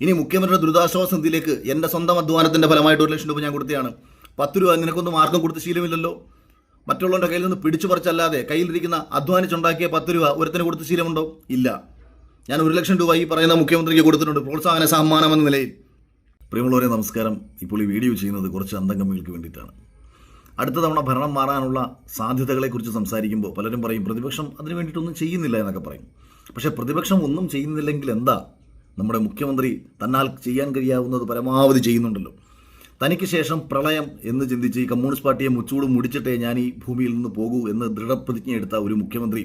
ഇനി മുഖ്യമന്ത്രിയുടെ ദുരിതാശ്വാസ നിധിയിലേക്ക് എന്റെ സ്വന്തം അധ്വാനത്തിന്റെ ഫലമായിട്ട് ഒരു ലക്ഷം രൂപ ഞാൻ കൊടുത്തതാണ് പത്ത് രൂപ നിനക്കൊന്നും ആർക്കും കൊടുത്ത് ശീലമില്ലല്ലോ. മറ്റുള്ളവരുടെ കയ്യിൽ നിന്ന് പിടിച്ചു പറിച്ചല്ലാതെ കയ്യിലിരിക്കുന്ന അധ്വാനിച്ചുണ്ടാക്കിയ പത്ത് രൂപ ഒരുത്തിന് കൊടുത്ത് ശീലമുണ്ടോ? ഇല്ല. ഞാൻ ഒരു ലക്ഷം രൂപ ഈ പറയുന്ന മുഖ്യമന്ത്രിക്ക് കൊടുത്തിട്ടുണ്ട്. പ്രോത്സാഹന സമ്മാനം എന്ന നിലയിൽ. പ്രിയമുള്ളവരെ നമസ്കാരം. ഇപ്പോൾ ഈ വീഡിയോ ചെയ്യുന്നത് കുറച്ച് അന്തംഗമികൾക്ക് വേണ്ടിയിട്ടാണ്. അടുത്ത തവണ ഭരണം മാറാനുള്ള സാധ്യതകളെക്കുറിച്ച് സംസാരിക്കുമ്പോൾ പലരും പറയും പ്രതിപക്ഷം അതിനു വേണ്ടിയിട്ടൊന്നും ചെയ്യുന്നില്ല എന്നൊക്കെ പറയും. പക്ഷേ പ്രതിപക്ഷം ഒന്നും ചെയ്യുന്നില്ലെങ്കിൽ എന്താ? നമ്മുടെ മുഖ്യമന്ത്രി തന്നാൽ ചെയ്യാൻ കഴിയാവുന്നത് പരമാവധി ചെയ്യുന്നുണ്ടല്ലോ. തനിക്ക് ശേഷം പ്രളയം എന്ന് ചിന്തിച്ച് ഈ കമ്മ്യൂണിസ്റ്റ് പാർട്ടിയെ മുച്ചൂടും മുടിച്ചിട്ടേ ഞാൻ ഈ ഭൂമിയിൽ നിന്ന് പോകൂ എന്ന് ദൃഢപ്രതിജ്ഞ എടുത്ത ഒരു മുഖ്യമന്ത്രി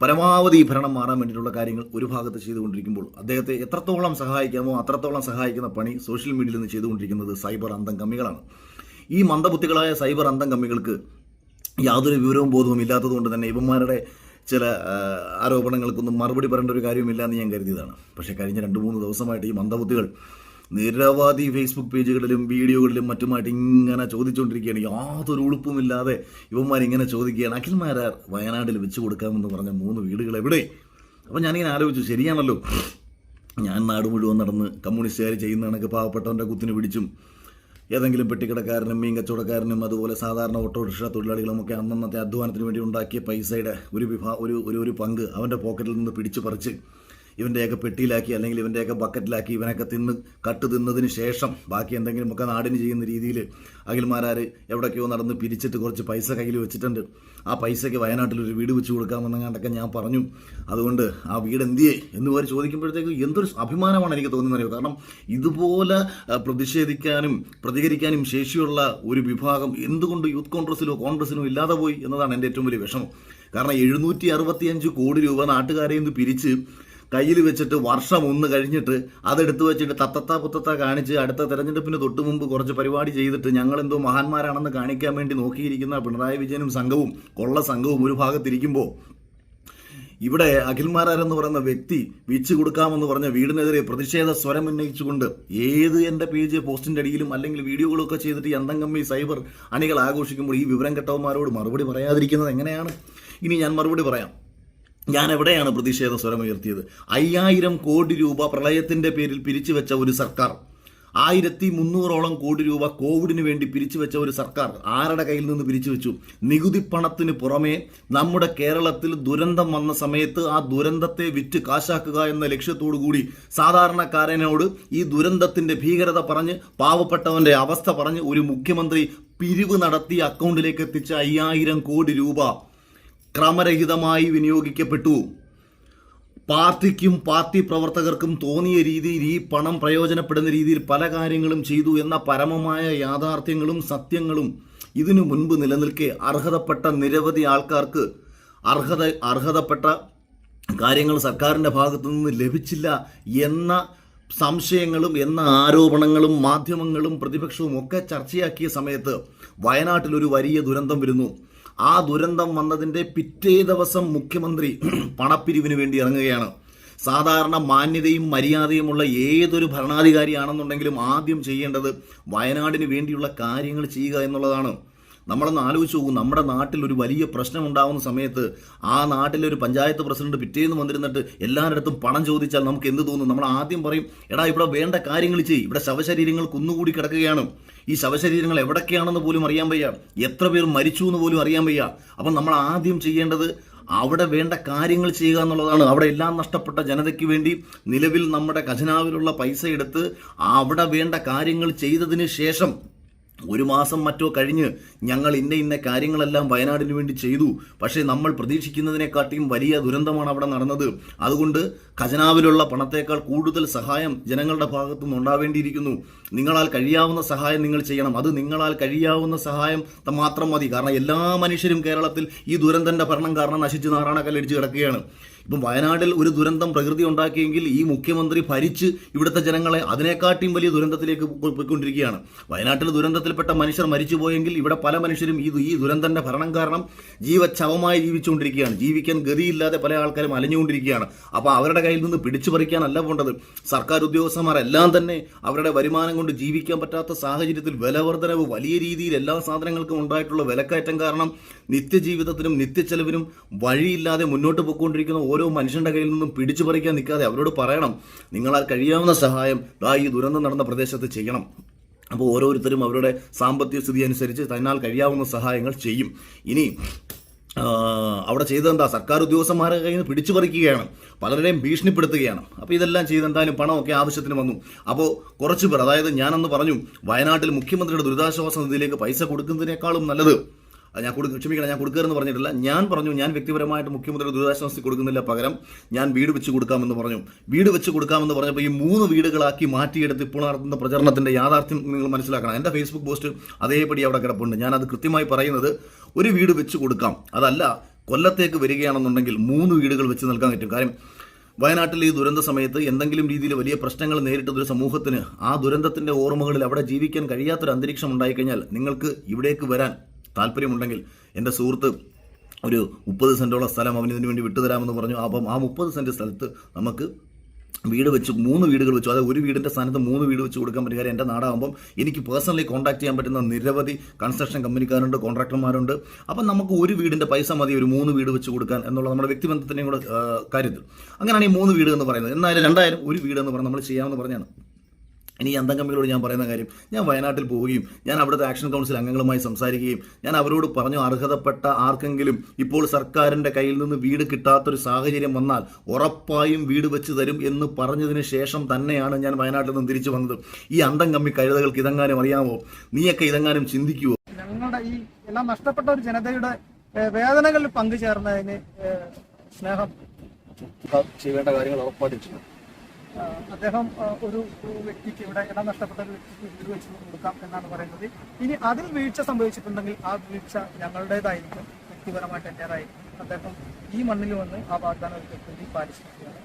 പരമാവധി ഭരണം മാറാൻ വേണ്ടിയിട്ടുള്ള കാര്യങ്ങൾ ഒരു ഭാഗത്ത് ചെയ്തുകൊണ്ടിരിക്കുമ്പോൾ അദ്ദേഹത്തെ എത്രത്തോളം സഹായിക്കാമോ അത്രത്തോളം സഹായിക്കുന്ന പണി സോഷ്യൽ മീഡിയയിൽ നിന്ന് ചെയ്തുകൊണ്ടിരിക്കുന്നത് സൈബർ അന്തം കമ്മികളാണ്. ഈ മന്ദബുദ്ധികളായ സൈബർ അന്തം കമ്മികൾക്ക് യാതൊരു വിവരവും ബോധവും ഇല്ലാത്തതുകൊണ്ട് തന്നെ ഇവന്മാരുടെ ചില ആരോപണങ്ങൾക്കൊന്നും മറുപടി പറയേണ്ട ഒരു കാര്യമില്ല എന്ന് ഞാൻ കരുതിയതാണ്. പക്ഷേ കഴിഞ്ഞ രണ്ട് മൂന്ന് ദിവസമായിട്ട് ഈ മന്ദബുദ്ധികൾ നിരവധി ഫേസ്ബുക്ക് പേജുകളിലും വീഡിയോകളിലും മറ്റുമായിട്ട് ഇങ്ങനെ ചോദിച്ചുകൊണ്ടിരിക്കുകയാണ് യാതൊരു ഉളുപ്പുമില്ലാതെ ഇവന്മാർ ഇങ്ങനെ ചോദിക്കുകയാണ്. അഖിൽമാരാർ വയനാട്ടിൽ വെച്ച് കൊടുക്കാമെന്ന് പറഞ്ഞ മൂന്ന് വീടുകൾ എവിടെ? അപ്പോൾ ഞാനിങ്ങനെ ആലോചിച്ചു ശരിയാണല്ലോ. ഞാൻ നാട് മുഴുവൻ നടന്ന് കമ്മ്യൂണിസ്റ്റുകാർ ചെയ്യുന്ന കണക്ക് പാവപ്പെട്ടവന്റെ കുത്തിന് പിടിച്ചും ഏതെങ്കിലും പെട്ടിക്കടക്കാരനും മീൻ കച്ചവടക്കാരനും അതുപോലെ സാധാരണ ഓട്ടോറിക്ഷ തൊഴിലാളികളും ഒക്കെ അന്നന്നത്തെ അധ്വാനത്തിന് വേണ്ടി ഉണ്ടാക്കിയ പൈസയുടെ ഒരു വിഭാ ഒരു ഒരു പങ്ക് അവന്റെ പോക്കറ്റിൽ നിന്ന് പിടിച്ചു പറിച്ച് ഇവന്റെയൊക്കെ പെട്ടിയിലാക്കി അല്ലെങ്കിൽ ഇവന്റെയൊക്കെ ബക്കറ്റിലാക്കി ഇവനൊക്കെ തിന്ന് കട്ട് തിന്നതിന് ശേഷം ബാക്കി എന്തെങ്കിലുമൊക്കെ നാടിന് ചെയ്യുന്ന രീതിയിൽ അഖിൽമാരാർ എവിടേക്കോ നടന്ന് പിരിച്ചിട്ട് കുറച്ച് പൈസ കയ്യിൽ വെച്ചിട്ടുണ്ട്. ആ പൈസയ്ക്ക് വയനാട്ടിൽ ഒരു വീട് വെച്ച് കൊടുക്കാമെന്നങ്ങാണ്ടൊക്കെ ഞാൻ പറഞ്ഞു. അതുകൊണ്ട് ആ വീട് എന്തിയേ എന്ന് വരെ ചോദിക്കുമ്പോഴത്തേക്ക് എന്തൊരു അഭിമാനമാണ് എനിക്ക് തോന്നുന്നത് കാരണം ഇതുപോലെ പ്രതിഷേധിക്കാനും പ്രതികരിക്കാനും ശേഷിയുള്ള ഒരു വിഭാഗം എന്തുകൊണ്ട് യൂത്ത് കോൺഗ്രസിലോ കോൺഗ്രസിനോ ഇല്ലാതെ പോയി എന്നതാണ് എന്റെ ഏറ്റവും വലിയ വിഷമം. കാരണം എഴുന്നൂറ്റി അറുപത്തിയഞ്ച് കോടി രൂപ നാട്ടുകാരെ നിന്ന് പിരിച്ച് കയ്യിൽ വെച്ചിട്ട് വർഷം ഒന്ന് കഴിഞ്ഞിട്ട് അതെടുത്ത് വെച്ചിട്ട് തത്തത്ത പുത്തത്ത കാണിച്ച് അടുത്ത തെരഞ്ഞെടുപ്പിന് തൊട്ട് മുമ്പ് കുറച്ച് പരിപാടി ചെയ്തിട്ട് ഞങ്ങൾ എന്തോ മഹാന്മാരാണെന്ന് കാണിക്കാൻ വേണ്ടി നോക്കിയിരിക്കുന്ന പിണറായി വിജയനും സംഘവും കൊള്ള സംഘവും ഒരു ഭാഗത്തിരിക്കുമ്പോൾ ഇവിടെ അഖിൽമാരാർ എന്ന് പറയുന്ന വ്യക്തി വിച്ച് കൊടുക്കാമെന്ന് പറഞ്ഞ വീടിനെതിരെ പ്രതിഷേധ സ്വരം ഉന്നയിച്ചുകൊണ്ട് ഏത് എന്റെ പേജ് പോസ്റ്റിന്റെ അടിയിലും അല്ലെങ്കിൽ വീഡിയോകളൊക്കെ ചെയ്തിട്ട് ഈ അന്തം കമ്മി സൈബർ അണികൾ ആഘോഷിക്കുമ്പോൾ ഈ വിവരം കെട്ടവന്മാരോട് മറുപടി പറയാതിരിക്കുന്നത് എങ്ങനെയാണ്? ഇനി ഞാൻ മറുപടി പറയാം. ഞാൻ എവിടെയാണ് പ്രതിഷേധ സ്വരം ഉയർത്തിയത്? അയ്യായിരം കോടി രൂപ പ്രളയത്തിന്റെ പേരിൽ പിരിച്ചു വെച്ച ഒരു സർക്കാർ. ആയിരത്തി മുന്നൂറോളം കോടി രൂപ കോവിഡിന് വേണ്ടി പിരിച്ചു വെച്ച ഒരു സർക്കാർ ആരുടെ കയ്യിൽ നിന്ന് പിരിച്ചുവെച്ചു നികുതി പണത്തിന് പുറമേ നമ്മുടെ കേരളത്തിൽ ദുരന്തം വന്ന സമയത്ത് ആ ദുരന്തത്തെ വിറ്റ് കാശാക്കുക എന്ന കൂടി സാധാരണക്കാരനോട് ഈ ദുരന്തത്തിന്റെ ഭീകരത പറഞ്ഞ് പാവപ്പെട്ടവന്റെ അവസ്ഥ പറഞ്ഞ് ഒരു മുഖ്യമന്ത്രി പിരിവ് നടത്തി അക്കൗണ്ടിലേക്ക് എത്തിച്ച അയ്യായിരം കോടി രൂപ ക്രമരഹിതമായി വിനിയോഗിക്കപ്പെട്ടു. പാർട്ടിക്കും പാർട്ടി പ്രവർത്തകർക്കും തോന്നിയ രീതിയിൽ ഈ പണം പ്രയോജനപ്പെടുന്ന രീതിയിൽ പല കാര്യങ്ങളും ചെയ്തു എന്ന പരമമായ യാഥാർത്ഥ്യങ്ങളും സത്യങ്ങളും ഇതിനു മുൻപ് നിലനിൽക്കെ അർഹതപ്പെട്ട നിരവധി ആൾക്കാർക്ക് അർഹത അർഹതപ്പെട്ട കാര്യങ്ങൾ സർക്കാരിന്റെ ഭാഗത്തു നിന്ന് ലഭിച്ചില്ല എന്ന സംശയങ്ങളും എന്ന ആരോപണങ്ങളും മാധ്യമങ്ങളും പ്രതിപക്ഷവും ഒക്കെ ചർച്ചയാക്കിയ സമയത്ത് വയനാട്ടിലൊരു വലിയ ദുരന്തം വരുന്നു. ആ ദുരന്തം വന്നതിന്റെ പിറ്റേ ദിവസം മുഖ്യമന്ത്രി പണപ്പിരിവിന് വേണ്ടി ഇറങ്ങുകയാണ്. സാധാരണ മാന്യതയും മര്യാദയുമുള്ള ഏതൊരു ഭരണാധികാരിയാണെന്നുണ്ടെങ്കിലും ആദ്യം ചെയ്യേണ്ടത് വയനാടിന് വേണ്ടിയുള്ള കാര്യങ്ങൾ ചെയ്യുക എന്നുള്ളതാണ്. നമ്മളൊന്ന് ആലോചിച്ച് നോക്കും നമ്മുടെ നാട്ടിൽ ഒരു വലിയ പ്രശ്നം ഉണ്ടാകുന്ന സമയത്ത് ആ നാട്ടിലെ ഒരു പഞ്ചായത്ത് പ്രസിഡന്റ് പിറ്റേന്ന് വന്നിരുന്നിട്ട് എല്ലാവരുടെ പണം ചോദിച്ചാൽ നമുക്ക് എന്ത് തോന്നും? നമ്മൾ ആദ്യം പറയും എടാ ഇവിടെ വേണ്ട കാര്യങ്ങൾ ചെയ്യും. ഇവിടെ ശവശരീരങ്ങൾ കുന്നുകൂടി കിടക്കുകയാണ്. ഈ ശവശരീരങ്ങൾ എവിടൊക്കെയാണെന്ന് പോലും അറിയാൻ വയ്യ. എത്ര പേർ മരിച്ചു എന്ന് പോലും അറിയാൻ വയ്യ. അപ്പം നമ്മൾ ആദ്യം ചെയ്യേണ്ടത് അവിടെ വേണ്ട കാര്യങ്ങൾ ചെയ്യുക എന്നുള്ളതാണ്. അവിടെ എല്ലാം നഷ്ടപ്പെട്ട ജനതയ്ക്ക് വേണ്ടി നിലവിൽ നമ്മുടെ ഖജനാവിലുള്ള പൈസ എടുത്ത് അവിടെ വേണ്ട കാര്യങ്ങൾ ചെയ്തതിന് ശേഷം ഒരു മാസം മറ്റോ കഴിഞ്ഞ് ഞങ്ങൾ ഇന്ന ഇന്ന കാര്യങ്ങളെല്ലാം വയനാടിന് വേണ്ടി ചെയ്തു. പക്ഷേ നമ്മൾ പ്രതീക്ഷിക്കുന്നതിനെക്കാട്ടിയും വലിയ ദുരന്തമാണ് അവിടെ നടന്നത്. അതുകൊണ്ട് ഖജനാവിലുള്ള പണത്തേക്കാൾ കൂടുതൽ സഹായം ജനങ്ങളുടെ ഭാഗത്തു ഉണ്ടാവേണ്ടിയിരിക്കുന്നു. നിങ്ങളാൽ കഴിയാവുന്ന സഹായം നിങ്ങൾ ചെയ്യണം. അത് നിങ്ങളാൽ കഴിയാവുന്ന സഹായം മാത്രം മതി. കാരണം എല്ലാ മനുഷ്യരും കേരളത്തിൽ ഈ ദുരന്തന്റെ ഭരണം കാരണം നശിച്ച് നാറാണക്കല്ലടിച്ച് കിടക്കുകയാണ്. ഇപ്പം വയനാട്ടിൽ ഒരു ദുരന്തം പ്രകൃതി ഉണ്ടാക്കിയെങ്കിൽ ഈ മുഖ്യമന്ത്രി ഭരിച്ച് ഇവിടുത്തെ ജനങ്ങളെ അതിനെക്കാട്ടിയും വലിയ ദുരന്തത്തിലേക്ക് പോയിക്കൊണ്ടിരിക്കുകയാണ്. വയനാട്ടിൽ ദുരന്തത്തിൽപ്പെട്ട മനുഷ്യർ മരിച്ചുപോയെങ്കിൽ ഇവിടെ പല മനുഷ്യരും ഈ ഈ ദുരന്തന്റെ ഭരണം കാരണം ജീവച്ഛവമായി ജീവിച്ചുകൊണ്ടിരിക്കുകയാണ്. ജീവിക്കാൻ ഗതിയില്ലാതെ പല ആൾക്കാരും അലഞ്ഞുകൊണ്ടിരിക്കുകയാണ്. അപ്പോൾ അവരുടെ കയ്യിൽ നിന്ന് പിടിച്ചു പറിക്കാനല്ല പോണ്ടത്. സർക്കാർ ഉദ്യോഗസ്ഥന്മാരെല്ലാം തന്നെ അവരുടെ വരുമാനം കൊണ്ട് ജീവിക്കാൻ പറ്റാത്ത സാഹചര്യത്തിൽ വിലവർധനവ് വലിയ രീതിയിൽ എല്ലാ സാധനങ്ങൾക്കും ഉണ്ടായിട്ടുള്ള വിലക്കയറ്റം കാരണം നിത്യജീവിതത്തിനും നിത്യച്ചെലവിനും വഴിയില്ലാതെ മുന്നോട്ട് പോയിക്കൊണ്ടിരിക്കുന്ന ഓരോ മനുഷ്യന്റെ കയ്യിൽ നിന്നും പിടിച്ചു പറിക്കാൻ നിൽക്കാതെ അവരോട് പറയണം നിങ്ങളാൽ കഴിയാവുന്ന സഹായം ദാ ഈ ദുരന്തം നടന്ന പ്രദേശത്ത് ചെയ്യണം. അപ്പോൾ ഓരോരുത്തരും അവരുടെ സാമ്പത്തിക സ്ഥിതി അനുസരിച്ച് തന്നാൽ കഴിയാവുന്ന സഹായങ്ങൾ ചെയ്യും. ഇനി അവിടെ ചെയ്തെന്താ സർക്കാർ ഉദ്യോഗസ്ഥന്മാരെ കയ്യിൽ നിന്ന് പിടിച്ചു പറിക്കുകയാണ് പലരെയും ഭീഷണിപ്പെടുത്തുകയാണ്. അപ്പോൾ ഇതെല്ലാം ചെയ്തെന്തായാലും പണമൊക്കെ ആവശ്യത്തിന് വന്നു. അപ്പോൾ കുറച്ച് പേർ അതായത് ഞാനന്ന് പറഞ്ഞു വയനാട്ടിൽ മുഖ്യമന്ത്രിയുടെ ദുരിതാശ്വാസ നിധിയിലേക്ക് പൈസ കൊടുക്കുന്നതിനേക്കാളും നല്ലത് ഞാൻ കൊടുക്കും ക്ഷമിക്കണം ഞാൻ കൊടുക്കരുതെന്ന് പറഞ്ഞിട്ടില്ല. ഞാൻ പറഞ്ഞു ഞാൻ വ്യക്തിപരമായിട്ട് മുഖ്യമന്ത്രി ദുരിതാശ്വാസത്തിൽ കൊടുക്കുന്നില്ല പകരം ഞാൻ വീട് വെച്ച് കൊടുക്കാമെന്ന് പറഞ്ഞു. വീട് വെച്ച് കൊടുക്കാമെന്ന് പറഞ്ഞപ്പോൾ ഈ മൂന്ന് വീടുകളാക്കി മാറ്റിയെടുത്ത് ഇപ്പോൾ നടത്തുന്ന പ്രചരണത്തിന്റെ യാഥാർത്ഥ്യം നിങ്ങൾ മനസ്സിലാക്കണം. എന്റെ ഫേസ്ബുക്ക് പോസ്റ്റ് അതേപടി അവിടെ കിടപ്പുണ്ട്. ഞാൻ അത് കൃത്യമായി പറയുന്നത് ഒരു വീട് വെച്ച് കൊടുക്കാം. അതല്ല കൊല്ലത്തേക്ക് വരികയാണെന്നുണ്ടെങ്കിൽ മൂന്ന് വീടുകൾ വെച്ച് നൽകാൻ പറ്റും. കാര്യം വയനാട്ടിൽ ഈ ദുരന്ത സമയത്ത് എന്തെങ്കിലും രീതിയിൽ വലിയ പ്രശ്നങ്ങൾ നേരിട്ട ഒരു സമൂഹത്തിന് ആ ദുരന്തത്തിന്റെ ഓർമ്മകളിൽ അവിടെ ജീവിക്കാൻ കഴിയാത്തൊരു അന്തരീക്ഷം ഉണ്ടായിക്കഴിഞ്ഞാൽ നിങ്ങൾക്ക് ഇവിടേക്ക് വരാൻ താല്പര്യമുണ്ടെങ്കിൽ എന്റെ സുഹൃത്ത് ഒരു മുപ്പത് സെന്റോളം സ്ഥലം അവന് ഇതിനു വേണ്ടി വിട്ടുതരാമെന്ന് പറഞ്ഞു. അപ്പം ആ മുപ്പത് സെന്റ് സ്ഥലത്ത് നമുക്ക് വീട് വെച്ച് മൂന്ന് വീടുകൾ വെച്ചു. അതായത് ഒരു വീടിന്റെ സ്ഥാനത്ത് മൂന്ന് വീട് വെച്ച് കൊടുക്കാൻ പറ്റും കാര്യം എന്റെ നാടാകുമ്പം എനിക്ക് പേഴ്സണലി കോൺടാക്ട് ചെയ്യാൻ പറ്റുന്ന നിരവധി കൺസ്ട്രക്ഷൻ കമ്പനിക്കാരുണ്ട് കോൺട്രാക്ടർമാരുണ്ട് അപ്പം നമുക്ക് ഒരു വീടിന്റെ പൈസ മതി ഒരു മൂന്ന് വീട് വെച്ച് കൊടുക്കാൻ എന്നുള്ള നമ്മുടെ വ്യക്തിബന്ധത്തിന്റെയും കൂടെ കാര്യത്തിൽ അങ്ങനെയാണ് ഈ മൂന്ന് വീട് എന്ന് പറയുന്നത്. എന്നാലും രണ്ടായിരം ഒരു വീട് എന്ന് പറഞ്ഞാൽ നമ്മൾ ചെയ്യാമെന്ന് പറഞ്ഞാണ്. ഇനി അന്തം കമ്മികളോട് ഞാൻ പറയുന്ന കാര്യം ഞാൻ വയനാട്ടിൽ പോവുകയും ഞാൻ അവിടുത്തെ ആക്ഷൻ കൗൺസിൽ അംഗങ്ങളുമായി സംസാരിക്കുകയും ഞാൻ അവരോട് പറഞ്ഞു അർഹതപ്പെട്ട ആർക്കെങ്കിലും ഇപ്പോൾ സർക്കാരിന്റെ കയ്യിൽ നിന്ന് വീട് കിട്ടാത്തൊരു സാഹചര്യം വന്നാൽ ഉറപ്പായും വീട് വെച്ച് തരും എന്ന് പറഞ്ഞതിന് ശേഷം തന്നെയാണ് ഞാൻ വയനാട്ടിൽ നിന്ന് തിരിച്ചു വന്നത്. ഈ അന്തം കമ്മി കഴുതകൾക്ക് ഇതെങ്ങാനും അറിയാമോ? നീയൊക്കെ ഇതെങ്ങാനും ചിന്തിക്കുവോ? ഞങ്ങളുടെ ഈ എല്ലാം നഷ്ടപ്പെട്ട ഒരു ജനതയുടെ വേദനകളിൽ പങ്കുചേർന്നതിന് സ്നേഹം. ചെയ്യേണ്ട കാര്യങ്ങൾ ഉറപ്പായിട്ടും അദ്ദേഹം ഒരു വ്യക്തിക്ക് ഇവിടെ ഇടം നഷ്ടപ്പെട്ട ഒരു വ്യക്തിക്ക് വീട് വെച്ച് കൊടുക്കാം എന്നാണ് പറയുന്നത്. ഇനി അതിൽ വീഴ്ച സംഭവിച്ചിട്ടുണ്ടെങ്കിൽ ആ വീഴ്ച ഞങ്ങളുടേതായിരിക്കും. വ്യക്തിപരമായിട്ട് എന്റെതായിരിക്കും അദ്ദേഹം ഈ മണ്ണിൽ വന്ന് ആ വാഗ്ദാനം ഒരു വ്യക്തി പാലിച്ചിരിക്കുകയാണ്.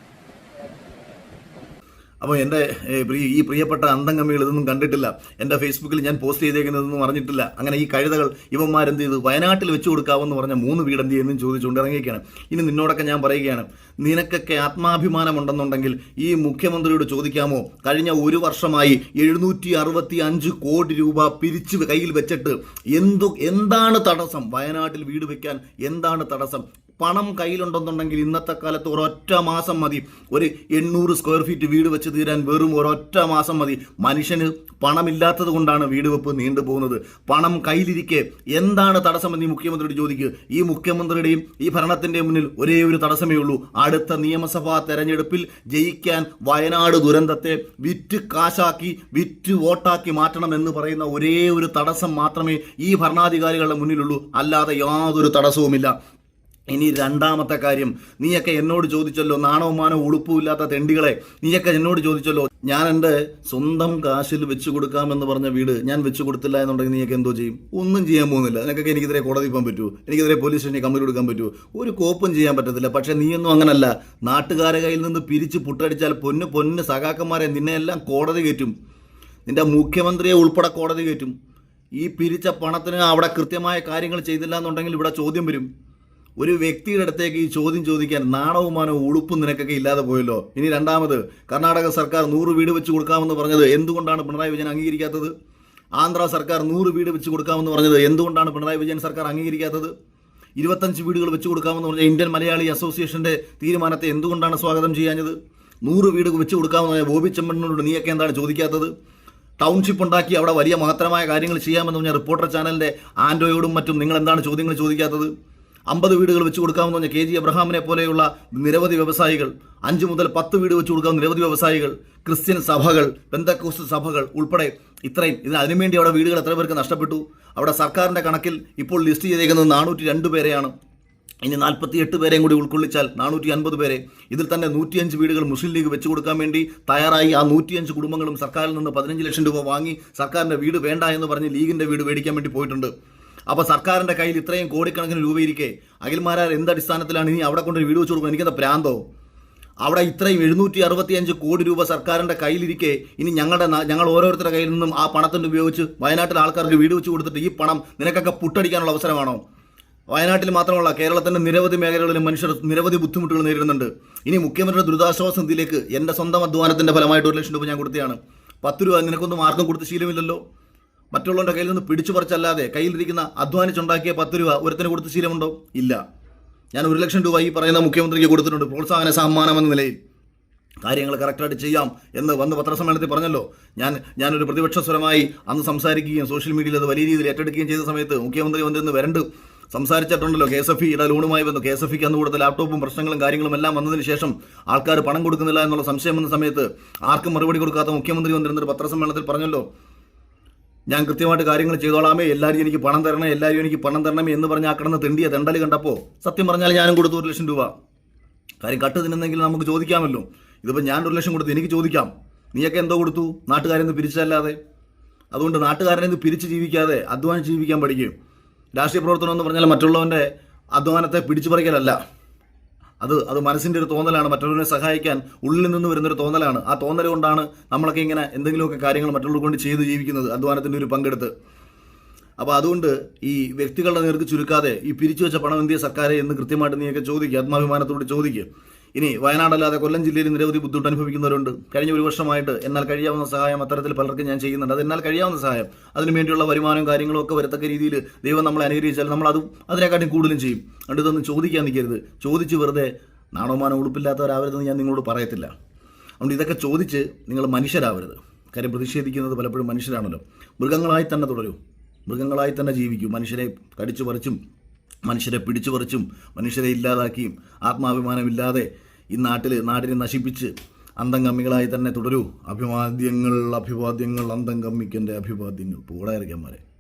അപ്പോൾ എന്റെ പ്രിയ ഈ പ്രിയപ്പെട്ട അന്തംഗമികൾ ഇതൊന്നും കണ്ടിട്ടില്ല. എന്റെ ഫേസ്ബുക്കിൽ ഞാൻ പോസ്റ്റ് ചെയ്തേക്കുന്നതൊന്നും അറിഞ്ഞിട്ടില്ല. അങ്ങനെ ഈ കഴുതകൾ ഇവന്മാരെന്ത് ചെയ്തു? വയനാട്ടിൽ വെച്ച് കൊടുക്കാമെന്ന് പറഞ്ഞ മൂന്ന് വീട് എന്ത് ചെയ്യുന്നു ചോദിച്ചുകൊണ്ട് ഇറങ്ങിയിരിക്കുകയാണ്. ഇനി നിന്നോടൊക്കെ ഞാൻ പറയുകയാണ് നിനക്കൊക്കെ ആത്മാഭിമാനം ഉണ്ടെന്നുണ്ടെങ്കിൽ ഈ മുഖ്യമന്ത്രിയോട് ചോദിക്കാമോ? കഴിഞ്ഞ ഒരു വർഷമായി എഴുന്നൂറ്റി അറുപത്തി അഞ്ച് കോടി രൂപ പിരിച്ചു കയ്യിൽ വെച്ചിട്ട് എന്തു എന്താണ് തടസ്സം? വയനാട്ടിൽ വീട് വെക്കാൻ എന്താണ് തടസ്സം? പണം കയ്യിലുണ്ടെന്നുണ്ടെങ്കിൽ ഇന്നത്തെ കാലത്ത് ഒരൊറ്റ മാസം മതി. ഒരു എണ്ണൂറ് സ്ക്വയർ ഫീറ്റ് വീട് വെച്ച് തീരാൻ വെറും ഒരൊറ്റ മാസം മതി. മനുഷ്യന് പണമില്ലാത്തത് കൊണ്ടാണ് വീട് വെപ്പ് നീണ്ടുപോകുന്നത് പണം കയ്യിലിരിക്കെ എന്താണ് തടസ്സമെന്ന് ഈ മുഖ്യമന്ത്രിയോട് ചോദിക്കുക ഈ മുഖ്യമന്ത്രിയുടെയും ഈ ഭരണത്തിന്റെയും മുന്നിൽ ഒരേ ഒരു തടസ്സമേ ഉള്ളൂ. അടുത്ത നിയമസഭാ തെരഞ്ഞെടുപ്പിൽ ജയിക്കാൻ വയനാട് ദുരന്തത്തെ വിറ്റ് കാശാക്കി വിറ്റ് വോട്ടാക്കി മാറ്റണം എന്ന് പറയുന്ന ഒരേ ഒരു തടസ്സം മാത്രമേ ഈ ഭരണാധികാരികളുടെ മുന്നിലുള്ളൂ. അല്ലാതെ യാതൊരു തടസ്സവുമില്ല. ഇനി രണ്ടാമത്തെ കാര്യം നീയൊക്കെ എന്നോട് ചോദിച്ചല്ലോ നാണവും മാനവും ഉളുപ്പുമില്ലാത്ത തെണ്ടികളെ നീയൊക്കെ എന്നോട് ചോദിച്ചല്ലോ ഞാൻ എന്റെ സ്വന്തം കാശിൽ വെച്ചു കൊടുക്കാമെന്ന് പറഞ്ഞ വീട് ഞാൻ വെച്ചു കൊടുത്തില്ല എന്നുണ്ടെങ്കിൽ നീയൊക്കെ എന്തോ ചെയ്യും? ഒന്നും ചെയ്യാൻ പോകുന്നില്ല. നിനക്കൊക്കെ എനിക്കെതിരെ കോടതി പോകാൻ പറ്റുമോ? എനിക്കെതിരെ പോലീസ് സ്റ്റേഷനിൽ കമ്പനി കൊടുക്കാൻ പറ്റൂ ഒരു കോപ്പും ചെയ്യാൻ പറ്റത്തില്ല. പക്ഷേ നീയൊന്നും അങ്ങനല്ല. നാട്ടുകാരെ കയ്യിൽ നിന്ന് പിരിച്ച് പുട്ടടിച്ചാൽ പൊന്ന് പൊന്ന് സഖാക്കന്മാരെ നിന്നെ എല്ലാം കോടതി കയറ്റും. നിന്റെ മുഖ്യമന്ത്രിയെ ഉൾപ്പെടെ കോടതി കയറ്റും. ഈ പിരിച്ച പണത്തിന് അവിടെ കൃത്യമായ കാര്യങ്ങൾ ചെയ്തില്ല എന്നുണ്ടെങ്കിൽ ഇവിടെ ചോദ്യം വരും. ഒരു വ്യക്തിയുടെ അടുത്തേക്ക് ഈ ചോദ്യം ചോദിക്കാൻ നാണവുമാനവും ഉടുപ്പും നിനക്കൊക്കെ ഇല്ലാതെ പോയല്ലോ. ഇനി രണ്ടാമത് കർണാടക സർക്കാർ നൂറ് വീട് വെച്ച് കൊടുക്കാമെന്ന് പറഞ്ഞത് എന്തുകൊണ്ടാണ് പിണറായി വിജയൻ അംഗീകരിക്കാത്തത്? ആന്ധ്ര സർക്കാർ നൂറ് വീട് വെച്ച് കൊടുക്കാമെന്ന് പറഞ്ഞത് എന്തുകൊണ്ടാണ് പിണറായി വിജയൻ സർക്കാർ അംഗീകരിക്കാത്തത്? ഇരുപത്തഞ്ച് വീടുകൾ വെച്ച് കൊടുക്കാമെന്ന് പറഞ്ഞ ഇന്ത്യൻ മലയാളി അസോസിയേഷന്റെ തീരുമാനത്തെ എന്തുകൊണ്ടാണ് സ്വാഗതം ചെയ്യാഞ്ഞത്? നൂറ് വീട് വെച്ച് കൊടുക്കാമെന്ന് പറഞ്ഞ ബോബി ചെമ്മണ്ണനോട് നീയൊക്കെ എന്താണ് ചോദിക്കാത്തത്? ടൗൺഷിപ്പ് ഉണ്ടാക്കി അവിടെ വലിയ മഹത്തരമായ കാര്യങ്ങൾ ചെയ്യാമെന്ന് പറഞ്ഞ റിപ്പോർട്ടർ ചാനലിന്റെ ആൻഡോയോടും മറ്റും നിങ്ങൾ എന്താണ് ചോദ്യങ്ങൾ ചോദിക്കാത്തത്? അമ്പത് വീടുകൾ വെച്ച് കൊടുക്കാമെന്ന് പറഞ്ഞ കെ ജി അബ്രഹാമിനെ പോലെയുള്ള നിരവധി വ്യവസായികൾ അഞ്ച് മുതൽ പത്ത് വീട് വെച്ച് കൊടുക്കാവുന്ന നിരവധി വ്യവസായികൾ ക്രിസ്ത്യൻ സഭകൾ ബന്ധക്കോസ് സഭകൾ ഉൾപ്പെടെ ഇത്രയും ഇതിന് അതിനുവേണ്ടി അവിടെ വീടുകൾ എത്ര പേർക്ക് നഷ്ടപ്പെട്ടു? അവിടെ സർക്കാരിന്റെ കണക്കിൽ ഇപ്പോൾ ലിസ്റ്റ് ചെയ്തേക്കുന്നത് നാനൂറ്റി രണ്ട് പേരെയാണ്. ഇനി നാൽപ്പത്തി എട്ട് പേരെയും കൂടി ഉൾക്കൊള്ളിച്ചാൽ നാനൂറ്റി അൻപത് പേരെ. ഇതിൽ തന്നെ നൂറ്റിയഞ്ച് വീടുകൾ മുസ്ലിം ലീഗ് വെച്ചു കൊടുക്കാൻ വേണ്ടി തയ്യാറായി. ആ നൂറ്റിയഞ്ച് കുടുംബങ്ങളും സർക്കാരിൽ നിന്ന് പതിനഞ്ച് ലക്ഷം രൂപ വാങ്ങി സർക്കാരിന്റെ വീട് വേണ്ട എന്ന് പറഞ്ഞ് ലീഗിന്റെ വീട് മേടിക്കാൻ വേണ്ടി പോയിട്ടുണ്ട്. അപ്പോൾ സർക്കാരിന്റെ കയ്യിൽ ഇത്രയും കോടിക്കണക്കിന് രൂപയിരിക്കെ. അഖിൽമാരാർ എന്ത് അടിസ്ഥാനത്തിലാണ് ഇനി അവിടെ കൊണ്ട് വീട് വെച്ചു കൊടുക്കുന്നത്? എനിക്കെന്താ പ്രാന്തോ? അവിടെ ഇത്രയും എഴുന്നൂറ്റി അറുപത്തിയഞ്ച് കോടി രൂപ സർക്കാരിന്റെ കയ്യിലിരിക്കെ ഇനി ഞങ്ങളുടെ ഞങ്ങൾ ഓരോരുത്തരുടെ കയ്യിൽ നിന്നും ആ പണത്തിന്റെ ഉപയോഗിച്ച് വയനാട്ടിലെ ആൾക്കാർക്ക് വീട് വെച്ച് കൊടുത്തിട്ട് ഈ പണം നിനക്കൊക്കെ പുട്ടടിക്കാനുള്ള അവസരമാണോ? വയനാട്ടിൽ മാത്രമല്ല കേരളത്തിന്റെ നിരവധി മേഖലകളിലും മനുഷ്യർ നിരവധി ബുദ്ധിമുട്ടുകൾ നേരിടുന്നുണ്ട്. ഇനി മുഖ്യമന്ത്രിയുടെ ദുരിതാശ്വാസ നിധിയിലേക്ക് എന്റെ സ്വന്തം അധ്വാനത്തിന്റെ ഫലമായിട്ട് ഒരു ലക്ഷം രൂപ ഞാൻ കൊടുത്തതാണ് പത്ത് രൂപ നിനക്കൊന്നും ആർക്കും കൊടുത്ത് ശീലമില്ലല്ലോ. മറ്റുള്ളവരുടെ കയ്യിൽ നിന്ന് പിടിച്ചു പറിച്ചല്ലാതെ കയ്യിലിരിക്കുന്ന അധ്വാനിച്ചുണ്ടാക്കിയ പത്ത് രൂപ ഒരുത്തിന് കൊടുത്ത് ശീലമുണ്ടോ? ഇല്ല. ഞാൻ ഒരു ലക്ഷം രൂപ ഈ പറയുന്ന മുഖ്യമന്ത്രിക്ക് കൊടുത്തിട്ടുണ്ട്. പ്രോത്സാഹന സമ്മാനം എന്ന നിലയിൽ. കാര്യങ്ങൾ കറക്റ്റായിട്ട് ചെയ്യാം എന്ന് വന്ന് പത്രസമ്മേളനത്തിൽ പറഞ്ഞല്ലോ. ഞാൻ ഞാനൊരു പ്രതിപക്ഷ സ്വരമായി അന്ന് സംസാരിക്കുകയും സോഷ്യൽ മീഡിയയിൽ അത് വലിയ രീതിയിൽ ഏറ്റെടുക്കുകയും ചെയ്ത സമയത്ത് മുഖ്യമന്ത്രി വന്നിരുന്ന് വരണ്ട് സംസാരിച്ചിട്ടുണ്ടല്ലോ. കെ എസ് എഫ് ഇയുടെ ലോണുമായി വന്നു. കെ എസ് എഫ് അന്ന് കൊടുത്ത ലാപ്ടോപ്പും പ്രശ്നങ്ങളും കാര്യങ്ങളും എല്ലാം വന്നതിന് ശേഷം ആൾക്കാർ പണം കൊടുക്കുന്നില്ല എന്നുള്ള സംശയം വന്ന സമയത്ത് ആർക്കും മറുപടി കൊടുക്കാത്ത മുഖ്യമന്ത്രി വന്നിരുന്നൊരു പത്രസമ്മേളനത്തിൽ പറഞ്ഞല്ലോ. ഞാൻ കൃത്യമായിട്ട് കാര്യങ്ങൾ ചെയ്തോളാമേ. എല്ലാവരും എനിക്ക് പണം തരണേ. എല്ലാവരും എനിക്ക് പണം തരണമേ എന്ന് പറഞ്ഞ് ആ കിടന്ന് തെണ്ടിയ കണ്ടപ്പോൾ സത്യം പറഞ്ഞാൽ ഞാനും കൊടുത്തു ഒരു ലക്ഷം രൂപ. കാര്യം കട്ട് തിന്നുന്നെങ്കിൽ നമുക്ക് ചോദിക്കാമല്ലോ. ഇതിപ്പോൾ ഞാൻ ഒരു ലക്ഷം കൊടുത്തു എനിക്ക് ചോദിക്കാം. നീയൊക്കെ എന്തോ കൊടുത്തു? നാട്ടുകാരെന്ന് പിരിച്ചല്ലാതെ അതുകൊണ്ട് നാട്ടുകാരനെ ഇത് പിരിച്ച് ജീവിക്കാതെ അധ്വാനിച്ച് ജീവിക്കാൻ പഠിക്കും. രാഷ്ട്രീയ പ്രവർത്തനം എന്ന് പറഞ്ഞാൽ മറ്റുള്ളവന്റെ അധ്വാനത്തെ പിടിച്ചു പറിക്കലല്ല അത് അത് മനസ്സിന്റെ ഒരു തോന്നലാണ് മറ്റുള്ളവരെ സഹായിക്കാൻ ഉള്ളിൽ നിന്ന് വരുന്നൊരു തോന്നലാണ്. ആ തോന്നൽ കൊണ്ടാണ് നമ്മളൊക്കെ ഇങ്ങനെ എന്തെങ്കിലുമൊക്കെ കാര്യങ്ങൾ മറ്റുള്ളവർ കൊണ്ട് ചെയ്ത് ജീവിക്കുന്നത് അധ്വാനത്തിന്റെ ഒരു പങ്കെടുത്ത്. അപ്പോൾ അതുകൊണ്ട് ഈ വ്യക്തികളുടെ നേർക്ക് ചുരുക്കാതെ ഈ പിരിച്ചു വെച്ച പണം എന്തിയ സർക്കാരെ എന്ന് കൃത്യമായിട്ട് നീയൊക്കെ ചോദിക്കുക ആത്മാഭിമാനത്തോട് ചോദിക്കുക ഇനി വയനാടല്ലാതെ കൊല്ലം ജില്ലയിൽ നിരവധി ബുദ്ധിമുട്ട് അനുഭവിക്കുന്നവരുണ്ട്. കഴിഞ്ഞ ഒരു വർഷമായിട്ട് എന്നാൽ കഴിയാവുന്ന സഹായം അത്തരത്തിൽ പലർക്കും ഞാൻ ചെയ്യുന്നുണ്ട്. അത് എന്നാൽ കഴിയാവുന്ന സഹായം അതിനുവേണ്ടിയുള്ള വരുമാനവും കാര്യങ്ങളും ഒക്കെ വരത്തക്ക രീതിയിൽ ദൈവം നമ്മളെ അനുകരിച്ചാൽ നമ്മൾ അതും അതിനെക്കാട്ടും കൂടുതലും ചെയ്യും. അതുകൊണ്ട് ഇതൊന്നും ചോദിക്കാൻ നിൽക്കരുത്. ചോദിച്ച് വെറുതെ നാണവമാനം ഉളുപ്പില്ലാത്തവരാവരുതെന്ന് ഞാൻ നിങ്ങളോട് പറയത്തില്ല. അതുകൊണ്ട് ഇതൊക്കെ ചോദിച്ച് നിങ്ങൾ മനുഷ്യരാവരുത്. കാര്യം പ്രതിഷേധിക്കുന്നത് പലപ്പോഴും മനുഷ്യരാണല്ലോ. മൃഗങ്ങളായി തന്നെ തുടരൂ. മൃഗങ്ങളായി തന്നെ ജീവിക്കൂ. മനുഷ്യരെ കടിച്ചു പറിച്ചും മനുഷ്യരെ പിടിച്ചു പറിച്ചും മനുഷ്യരെ ഇല്ലാതാക്കിയും ആത്മാഭിമാനമില്ലാതെ ഈ നാട്ടിൽ നാടിനെ നശിപ്പിച്ച് അന്തം കമ്മികളായി തന്നെ തുടരൂ. അഭിവാദ്യങ്ങൾ അഭിവാദ്യങ്ങൾ അന്തം കമ്മിക്കന്റെ അഭിവാദ്യങ്ങൾ. പൂടായിരിക്കന്മാരെ